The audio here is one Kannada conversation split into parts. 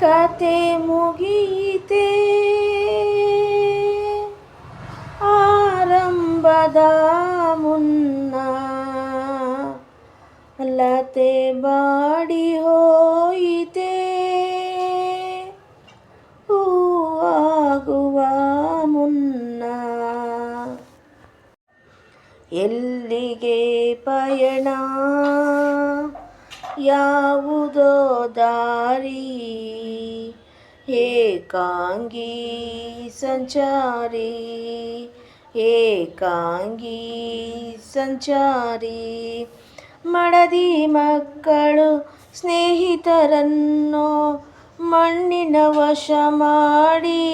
ಕತೆ ಮುಗಿಯಿತೆ. ಆರಂಭದ ಮುನ್ನ ಲತೆ ಬಾಡಿ ಹೋಯಿತೆ. ಹೂವಾಗುವ ಮುನ್ನ ಎಲ್ಲಿಗೆ ಪಯಣ? ಯಾವುದೋ ದಾರಿ, ಏಕಾಂಗಿ ಸಂಚಾರಿ ಏಕಾಂಗಿ ಸಂಚಾರಿ. ಮಡದಿ ಮಕ್ಕಳು ಸ್ನೇಹಿತರನ್ನು ಮಣ್ಣಿನ ವಶ ಮಾಡಿ,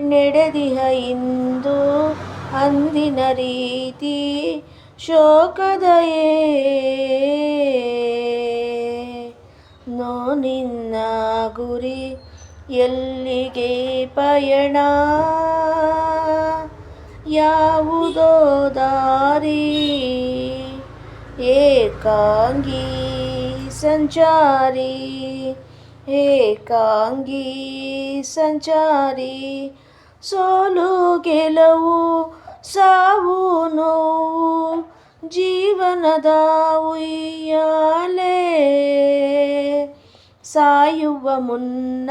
ನಡೆದಿಹ ಇಂದು ಅಂದಿನ ರೀತಿ ಶೋಕದಯೇ, ನೋ ನಿನ್ನ ಗುರಿ ಎಲ್ಲಿಗೆ ಪಯಣ? ಯಾವುದೋ ದಾರಿ ಏಕಾಂಗಿ ಸಂಚಾರಿ ಏಕಾಂಗಿ ಸಂಚಾರಿ, ಸೋಲು ಗೆಲುವು ಸಾವು ನೋವು ಜೀವನದ ಉಯ್ಯಾಲೆ ಸಾಯುವ ಮುನ್ನ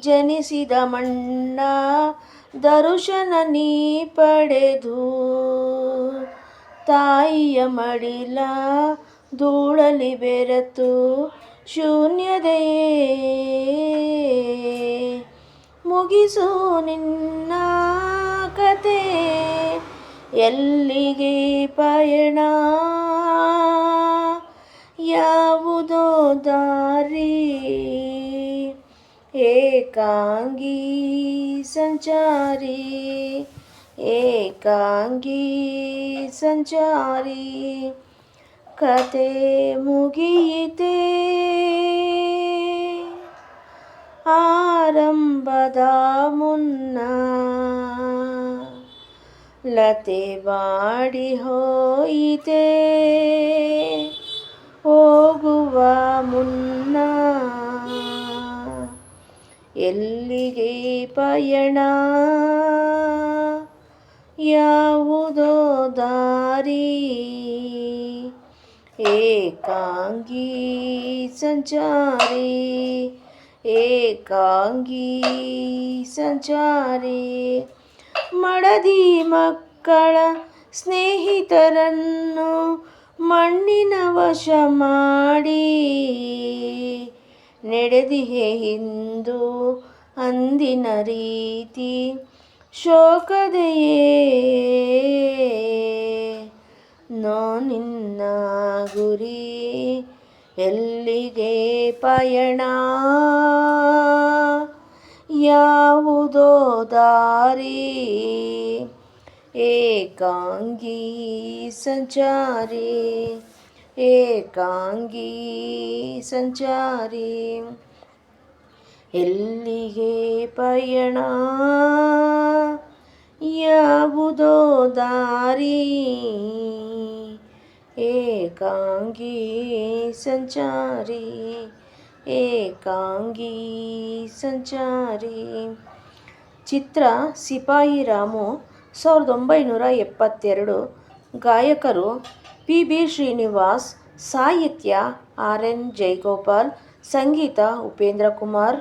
ಜನಿಸಿದ ಮಣ್ಣ ದರುಶನ ನೀ ಪಡೆದು ತಾಯಿಯ ಮಡಿಲ ಧೂಳಲಿ ಬೆರೆತು ಶೂನ್ಯದೆಯೇ. ಮುಗಿಸು ನಿನ್ನ ಕತೆ, ಎಲ್ಲಿಗೆ ಪಯಣ ಯಾವುದೋ ದಾರಿ ಏಕಾಂಗಿ ಸಂಚಾರಿ ಏಕಾಂಗಿ ಸಂಚಾರಿ ಕತೆ ಮುಗಿಯಿತೆ ಆರಂಭದ ಮುನ್ನ ಲತೆ ಬಾಡಿ ಹೋಯಿತೆ. ಹೋಗುವ ಮುನ್ನ ಎಲ್ಲಿಗೆ ಪಯಣ? ಯಾವುದೋ ದಾರಿ? ಏಕಾಂಗಿ ಸಂಚಾರಿ. ಏಕಾಂಗಿ ಸಂಚಾರಿ. ಮಡದಿ ಮಕ್ಕಳ ಸ್ನೇಹಿತರನ್ನು ಮಣ್ಣಿನ ವಶ ಮಾಡಿ ನಡೆದಿಹೆ ಇಂದು ಅಂದಿನ ರೀತಿ ಶೋಕದೆಯೇ? ನೋ ನಿನ್ನ ಗುರಿ ಎಲ್ಲಿಗೆ ಪಯಣ? ಯಾವುದೋ ದಾರಿ ಏಕಾಂಗಿ ಸಂಚಾರಿ ಏಕಾಂಗಿ ಸಂಚಾರಿ ಎಲ್ಲಿಗೆ ಪಯಣ ಯಾವುದೋ ದಾರಿ ಏಕಾಂಗಿ ಸಂಚಾರಿ ಏಕಾಂಗಿ ಸಂಚಾರಿ ಚಿತ್ರ ಸಿಪಾಯಿ ರಾಮು ಸಾವಿರದ ಒಂಬೈನೂರ ಎಪ್ಪತ್ತೆರಡು ಗಾಯಕರು ಪಿ ಬಿ ಶ್ರೀನಿವಾಸ್ ಸಾಹಿತ್ಯ ಆರ್ ಎನ್ ಜಯಗೋಪಾಲ್ ಸಂಗೀತ ಉಪೇಂದ್ರ ಕುಮಾರ್